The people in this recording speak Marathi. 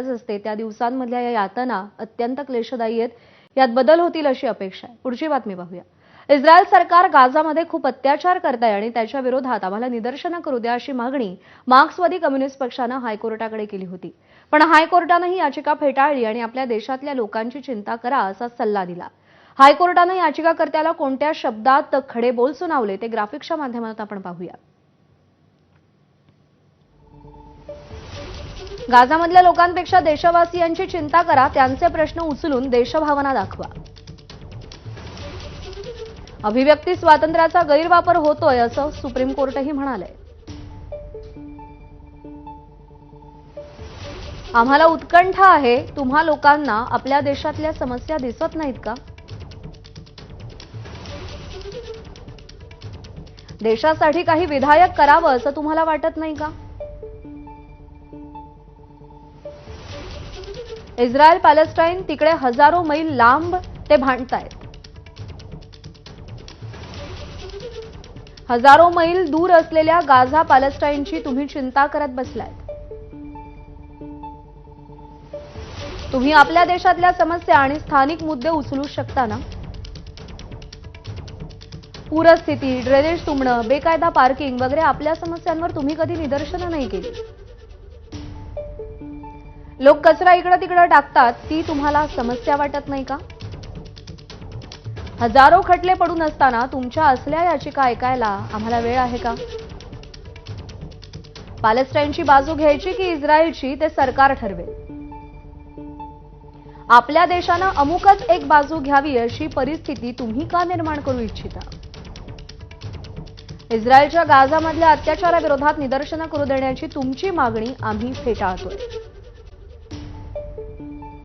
गरज असते त्या दिवसांमधल्या या यातना अत्यंत क्लेशदायी आहेत. यात बदल होतील अशी अपेक्षा आहे. पुढची बातमी पाहूया इस्रायल सरकार गाझामध्ये खूप अत्याचार करत आहे आणि त्याच्या विरोधात आम्हाला निदर्शनं करू द्या अशी मागणी मार्क्सवादी कम्युनिस्ट पक्षानं हायकोर्टाकडे केली होती. पण हायकोर्टानं ही याचिका फेटाळली आणि आपल्या देशातल्या लोकांची चिंता करा असा सल्ला दिला. हायकोर्टानं याचिकाकर्त्याला कोणत्या शब्दात खडे बोल सुनावले ते ग्राफिक्सच्या माध्यमातून आपण पाहूया. गाझामधल्या लोकांपेक्षा देशवासियांची चिंता करा त्यांचे प्रश्न उचलून देशभावना दाखवा. अभिव्यक्ती स्वातंत्र्याचा गैरवापर होतोय असं सुप्रीम कोर्टही म्हणालंय. आम्हाला उत्कंठा आहे तुम्हा लोकांना आपल्या देशातल्या समस्या दिसत नाहीत का? देशासाठी काही विधायक करावं असं तुम्हाला वाटत नाही का? इस्रायल पॅलेस्टाईन तिकडे हजारो मैल लांब ते भांडतायत. हजारो मैल दूर असलेल्या गाझा पॅलेस्टाईनची तुम्ही चिंता करत बसलाय. तुम्ही आपल्या देशातल्या समस्या आणि स्थानिक मुद्दे उचलू शकता ना? पूरस्थिती ड्रेनेज तुंबणं बेकायदा पार्किंग वगैरे आपल्या समस्यांवर तुम्ही कधी निदर्शनं नाही केली. लोक कचरा इकडं तिकडं टाकतात ती तुम्हाला समस्या वाटत नाही का? हजारो खटले पडून असताना तुमच्या असल्या याचिका ऐकायला आम्हाला वेळ आहे का? पॅलेस्टाईनची बाजू घ्यायची की इस्रायलची ते सरकार ठरवेल. आपल्या देशानं अमुकच एक बाजू घ्यावी अशी परिस्थिती तुम्ही का निर्माण करू इच्छिता? इस्रायलच्या गाझामधल्या अत्याचाराविरोधात निदर्शनं करू देण्याची तुमची मागणी आम्ही फेटाळतोय.